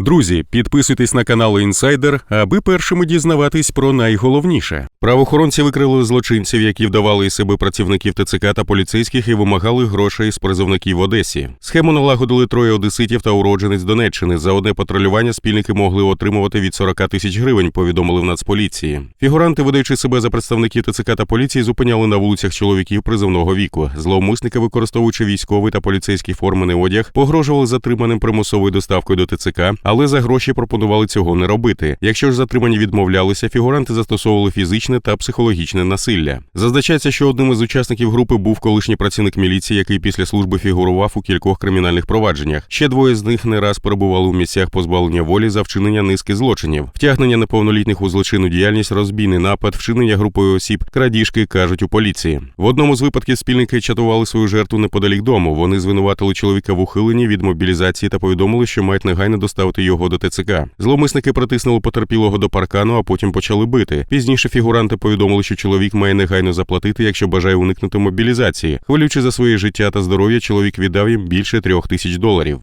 Друзі, підписуйтесь на канал Інсайдер, аби першими дізнаватись про найголовніше. Правоохоронці викрили злочинців, які вдавали із себе працівників ТЦК та поліцейських і вимагали грошей з призовників в Одесі. Схему налагодили троє одеситів та уродженець Донеччини. За одне патрулювання спільники могли отримувати від 40 тисяч гривень. Повідомили в Нацполіції. Фігуранти, видаючи себе за представників ТЦК та поліції, зупиняли на вулицях чоловіків призовного віку. Зловмисники, використовуючи військовий та поліцейський формений одяг, погрожували затриманим примусовою доставкою до ТЦК, але за гроші пропонували цього не робити. Якщо ж затримані відмовлялися, фігуранти застосовували фізичне та психологічне насилля. Зазначається, що одним із учасників групи був колишній працівник міліції, який після служби фігурував у кількох кримінальних провадженнях. Ще двоє з них не раз перебували у місцях позбавлення волі за вчинення низки злочинів, втягнення неповнолітніх у злочинну діяльність, розбійний напад, вчинення групою осіб, крадіжки кажуть у поліції. В одному з випадків спільники чатували свою жертву неподалік дому. Вони звинуватили чоловіка в ухиленні від мобілізації та повідомили, що мають негайно доставити його до ТЦК. Зловмисники притиснули потерпілого до паркану, а потім почали бити. Пізніше фігуранти повідомили, що чоловік має негайно заплатити, якщо бажає уникнути мобілізації. Хвилюючи за своє життя та здоров'я, чоловік віддав їм більше трьох тисяч доларів.